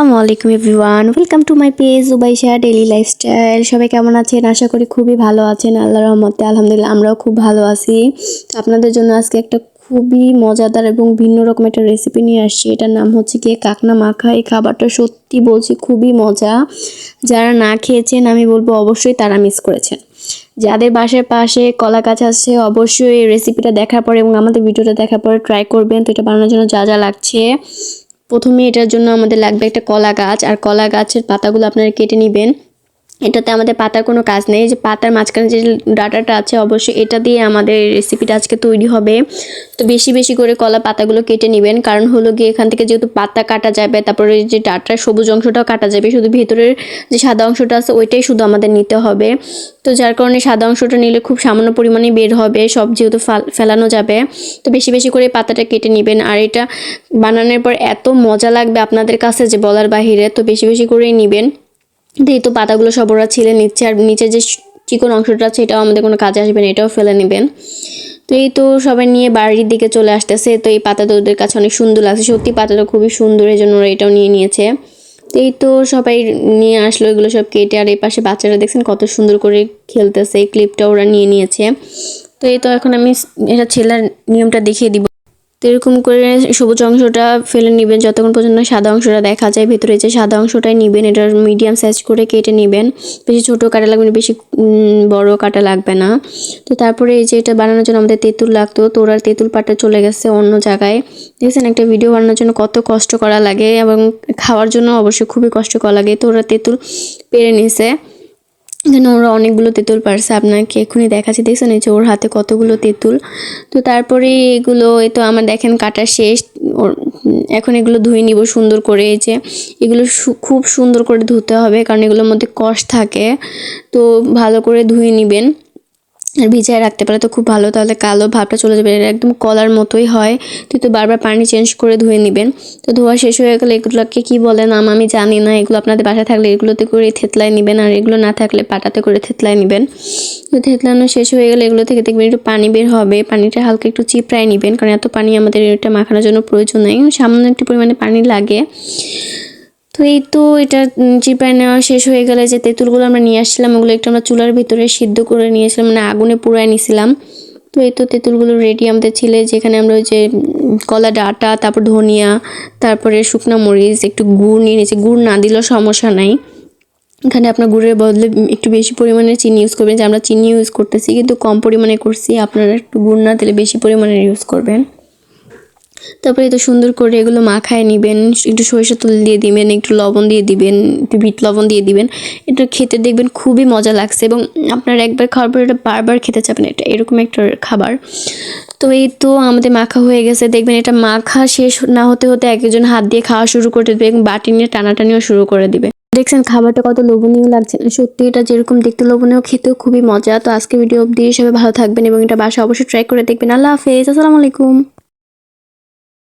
আসসালামু আলাইকুম everyone, welcome to my page Ubaisha daily lifestyle. সবাই কেমন আছেন? আশা করি খুবই ভালো আছেন। আল্লাহ রহমতে, আলহামদুলিল্লাহ, আমরাও খুব ভালো আছি। আপনাদের জন্য আজকে একটা খুবই মজাদার এবং ভিন্ন রকম একটা রেসিপি নিয়ে আসছি। এটার নাম হচ্ছে গিয়ে কাকনা মাখা। এই খাবারটা সত্যি বলছি খুবই মজা। যারা না খেয়েছেন, আমি বলব অবশ্যই তারা মিস করেছেন। যাদের বাসার পাশে কলা গাছ আছে, অবশ্যই এই রেসিপিটা দেখার পরে এবং আমাদের ভিডিওটা দেখার পরে ট্রাই করবেন। তো এটা বানানোর জন্য যা যা লাগছে। প্রথমে এটার জন্য আমাদের লাগবে একটা কলা গাছ, আর কলা গাছের পাতাগুলো আপনারা কেটে নেবেন। এটাতে আমাদের পাতার কোনো কাজ নেই। যে পাতার মাঝখানে যে ডাটাটা আছে, অবশ্যই এটা দিয়ে আমাদের রেসিপিটা আজকে তৈরি হবে। তো বেশি বেশি করে কলা পাতাগুলো কেটে নেবেন। কারণ হলো গিয়ে এখান থেকে যেহেতু পাতা কাটা যাবে, তারপরে যে ডাটার সবুজ অংশটাও কাটা যাবে, শুধু ভেতরের যে সাদা অংশটা আছে, ওইটাই শুধু আমাদের নিতে হবে। তো যার কারণে সাদা অংশটা নিলে খুব সামান্য পরিমাণে বের হবে, সব যেহেতু ফাল- ফেলানো যাবে। তো বেশি বেশি করে পাতাটা কেটে নেবেন। আর এটা বানানোর পর এত মজা লাগবে আপনাদের কাছে যে বলার বাহিরে। তো বেশি বেশি করেই নেবেন। যেহেতু পাতাগুলো সব ওরা ছিলে নিচ্ছে আর নিচে যে চিকন অংশটা আছে, এটাও আমাদের কোনো কাজে আসবে না, এটাও ফেলে নেবেন। তো এই তো সবাই নিয়ে বাড়ির দিকে চলে আসতেছে, তো এই পাতাটা ওদের কাছে অনেক সুন্দর লাগছে, সত্যি পাতাটা খুবই সুন্দর এই জন্য ওরা এটাও নিয়ে নিয়েছে। তো এই তো সবাই নিয়ে আসলো, এগুলো সব কেটে, আর এই পাশে বাচ্চারা দেখছেন কত সুন্দর করে খেলতেছে, এই ক্লিপটা ওরা নিয়ে নিয়েছে। তো এই তো এখন আমি এটা ছেলের নিয়মটা দেখিয়ে দিব। তো এরকম করে সবুজ অংশটা ফেলে নেবেন। যতক্ষণ পর্যন্ত সাদা অংশটা দেখা যায়, ভেতরে যে সাদা অংশটাই নেবেন এটা মিডিয়াম সাইজ করে কেটে নেবেন। বেশি ছোট কাটা লাগবে না, বেশি বড় কাটা লাগবে না। তো তারপরে এই যে এটা বানানোর জন্য আমাদের তেঁতুল লাগতো তো ওরা তেঁতুল পাটা চলে গেছে অন্য জায়গায়। দেখছেন একটা ভিডিও বানানোর জন্য কত কষ্ট করা লাগে এবং খাওয়ার জন্য অবশ্যই খুবই কষ্ট করা লাগে। তো ওরা তেঁতুল পেরে নিছে। এখানে ওরা অনেকগুলো তেঁতুল পারছে। আপনাকে এক্ষুনি দেখাচ্ছি, দেখছেন? এই যে ওর হাতে কতগুলো তেঁতুল। তো তারপরে এগুলো, এ তো আমার দেখেন কাটা শেষ। ওর এখন এগুলো ধুয়ে নিব সুন্দর করে। এই যে এগুলো খুব সুন্দর করে ধুতে হবে, কারণ এগুলোর মধ্যে কষ থাকে। তো ভালো করে ধুয়ে নেবেন। আর ভিজায় রাখতে পারলে তো খুব ভালো। তাহলে কালো ভাবটা চলে যাবে একদম কলার মতোই হয়। তো তো বারবার পানি চেঞ্জ করে ধুয়ে নেবেন। তো ধোয়া শেষ হয়ে গেলে এগুলোকে কী বলে নাম আমি জানি না, এগুলো আপনাদের বাসায় থাকলে এগুলোতে করে থেতলায় নেবেন, আর এগুলো না থাকলে পাটাতে করে থেতলায় নেবেন। তো থেতলানো শেষ হয়ে গেলে এগুলো থেকে দেখবেন একটু পানি বের হবে, পানিটা হালকা একটু চিপড়ায় নেবেন, কারণ এত পানি আমাদের এটা মাখানোর জন্য প্রয়োজন নেই। সামান্য একটু পরিমাণে পানি লাগে। তো এই তো এটা চিপায় নেওয়া শেষ হয়ে গেলে যে তেঁতুলগুলো আমরা নিয়ে আসছিলাম, ওগুলো একটু আমরা চুলার ভিতরে সিদ্ধ করে নিয়েছিলাম মানে আগুনে পুড়ায় নিয়েছিলাম তো এই তো তেঁতুলগুলো রেডি আমাদের ছিল, যেখানে আমরা ওই যে কলা ডাঁটা, তারপর ধনিয়া, তারপরে শুকনো মরিচ, একটু গুড় নিয়ে নিয়েছি। গুড় না দিলেও সমস্যা নাই। এখানে আপনার গুড়ের বদলে একটু বেশি পরিমাণে চিনি ইউজ করবেন। যে আমরা চিনি ইউজ করতেছি, কিন্তু কম পরিমাণে করছি, আপনারা একটু গুড় না দিলে বেশি পরিমাণে ইউজ করবেন। তারপরে তো সুন্দর করে এগুলো মাখায় নেবেন, একটু সরিষা তেল দিয়ে দিবেন, একটু লবণ দিয়ে দিবেন, একটু বিট লবণ দিয়ে দিবেন। এটা খেতে দেখবেন খুবই মজা লাগছে এবং আপনার একবার খাওয়ার পর এটা বারবার খেতে চাবেন, এটা এরকম একটা খাবার। তো এই তো আমাদের মাখা হয়ে গেছে, দেখবেন এটা মাখা শেষ না হতে হতে একজন হাত দিয়ে খাওয়া শুরু করে দেবে এবং বাটি নিয়ে টানাটানিও শুরু করে দিবে। দেখছেন খাবারটা কত লোভনীয় লাগছে, সত্যি এটা যেরকম দেখতে লোভনীয়, খেতেও খুবই মজা। তো আজকে ভিডিও অবধি সবাই ভালো থাকবেন এবং এটা বাসা অবশ্যই ট্রাই করে দেখবেন। আল্লাহ হাফেজ, আসসালামু আলাইকুম।